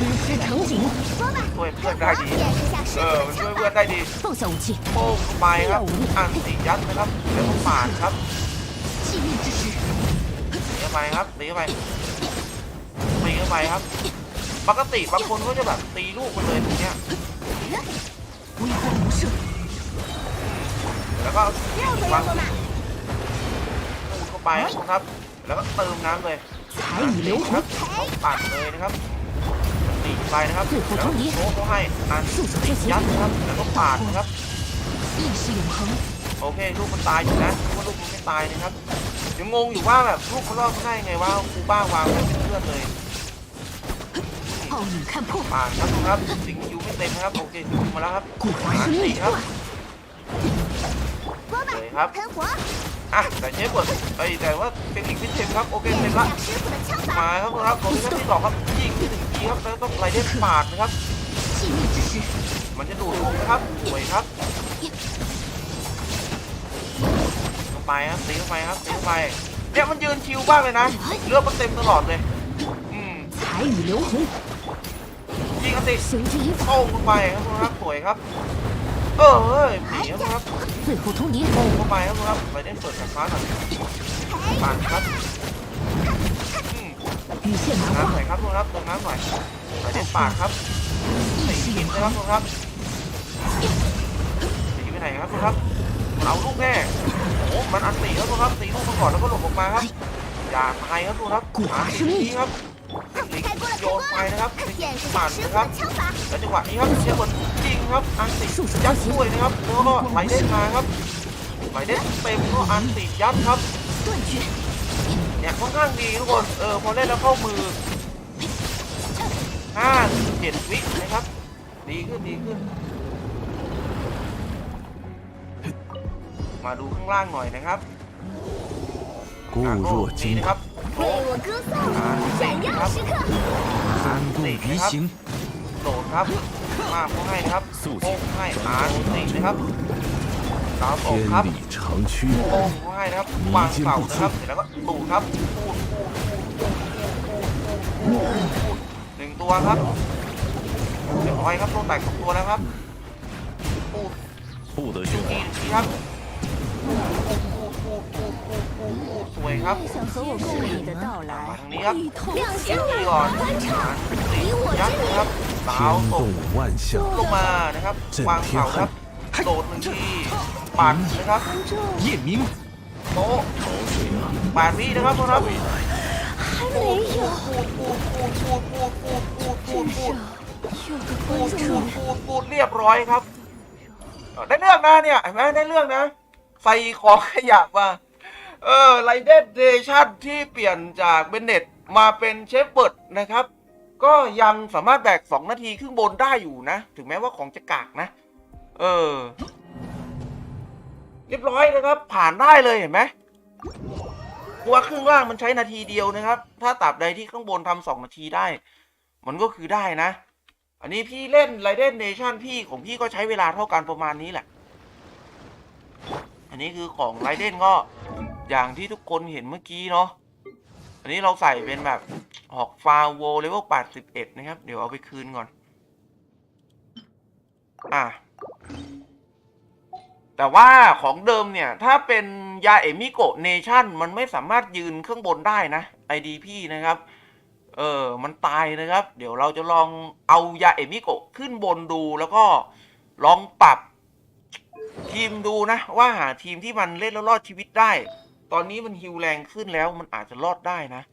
军师成景，说吧， ช่วยเพื่อน 我 ได้ดี 演示下师 เอ 傅 อ 的 มันช่วย 枪 เพื่อน 法。 ได้ดี 放下武器， โป้งเข้าไปครับอันติยัดนะครับแล้วก็ปาดครับ 气命之师，ตีเข้าไปครับตีเข้าไปตีเข้าไปครับ ปกติบางคนเขาจะแบบตีลูกมันเลยตรงเนี้ย 微光无射， แล้วก็ 绕回 วาง 来说嘛， ปูดเข้าไปครับ แล้วก็เติมน้ำเลย 彩雨流 ครั 虹 บ，ปั่นเลยนะครับ ตีไปนะครับแล้วโค้งเให้อันยัดนะครับแล้วก็ปาดนะครับโอเคลูกมันตายอยู่นะว่าลูกมันไม่ตายนะครับยังงงอยู่ว่าแบบลูกเขารอดได้ไงว่าคูบ้าวางไว้เป็นเพื่อนเลยปาดครับครับสิงยูไม่เต็มนะครับโอเคมาแล้วครับมาสี่ครับเลยครับอะแต่เชฟเปิดไปแต่ว่าเป็นอีกพิเศษครับโอเคเต็มละมาครับครับผมที่สองครับีครับแล้วก็ไรเดอนปาดนะครับ มันจะดูดลงนะครับสวยครับลงไปครับตีลงไปครับตีลงไปเนี่ยมันยืนชิวบ้างเลยนะเลือดมันเต็มตลอดเลยอืมยิงอันติโอ้ลงไปครับครับสวยครับเออเฮ้ยผีครับครับโอ้ลงไปครับครับไรเดอนเปิดแขนฟ้าหน่อยปาดครับ ม 羽线难 น้ำห 化 น่อยครับคุณครับเติมน้ำหน่อยไปเล่นปาดครับสี 意识 หิน 永 นะครับ 恒， คุณครับสีไปไหนครับคุณครับมันเอาลูกแน่โอ้โหมันอันตีครับคุณครับตีลูกมาก่อนแล้วก็หลบออกมาครับอย่าตายครับคุณครับหาสีนี้ครับ 开锅了， โย 开 น 锅 ไป 了！ นะครับ 演示 ปา 下 ด 师 นะ 傅 ครับ 的枪法。 แล้วจังหวะนี้ครับเชียร์บอลยิงครับอันติยัดด้วยนะครับแล้วก็ไหลเด้นมาครับไหลเด้นเต็มก็อันติยัดครับ 断绝， เนี่ยค่อนข้างดีทุกคนเออพอเล่นแล้วเข้ามือห้าเจ็ดวินะครับ ดีขึ้นดีขึ้น มาดูข้างล่างหน่อยนะครับ 固 อ่ะก็ 若 นี่ 金 นะครับ 盘， 为我歌颂，闪耀时刻。三顾于行， โดดครับ มาเขาให้นะครับโป้งให้อาร์ตินะครับ ตามออกครับออกง่ายนะครับวางเสานะครับเสร็จแล้วก็ปูครับพูดพูดพูดพูดหนึ่งตัวครับเดี๋ยบร้อยครับโดนแตกสองตัวแล้วครับพูดพูดครับสวยครับมาทางนี้ครับยิงก่อนยักษ์ครับสาวตกลงมานะครับวางเข่าครับโดดหนึ่งที ปาดนะครับเยี่ยมิงโตปาดนี้นะครับพวกครับปูดปูดปูดปูดปูดปูดปูดปูดปูดปูดปูดปูดปูดปูดเรียบร้อยครับได้เรื่องนะเนี่ยเห็นไหมได้เรื่องนะ ใส่ของขยะมาเออไรเดดเดชั่นที่เปลี่ยนจากเบนเน็ตมาเป็นเชฟเบิร์ดนะครับ ก็ยังสามารถแบก 2 นาทีครึ่งบนได้อยู่นะ ถึงแม้ว่าของจะกากนะ เออ เรียบร้อยนะครับ ผ่านได้เลยเห็นไหมเพราะว่าครึ่งล่างมันใช้นาทีเดียวนะครับ ถ้าตราบใดที่ข้างบนทำสองนาทีได้ มันก็คือได้นะ อันนี้พี่เล่นไรเดนเนชั่นพี่ของพี่ก็ใช้เวลาเท่ากันประมาณนี้แหละ อันนี้คือของไรเดนก็อย่างที่ทุกคนเห็นเมื่อกี้เนาะ อันนี้เราใส่เป็นแบบหอกฟาโวเลเวล81 นะครับ เดี๋ยวเอาไปคืนก่อน อะ แต่ว่าของเดิมเนี่ย ถ้าเป็นยาเอมิโกเนชั่นมันไม่สามารถยืนข้างบนได้นะ IDP นะครับ เออ มันตายนะครับ เดี๋ยวเราจะลองเอายาเอมิโกะขึ้นบนดูแล้วก็ลองปรับทีมดูนะ ว่าหาทีมที่มันเล่นแล้วรอดชีวิตได้ ตอนนี้มันฮิวแรงขึ้นแล้วมันอาจจะรอดได้นะ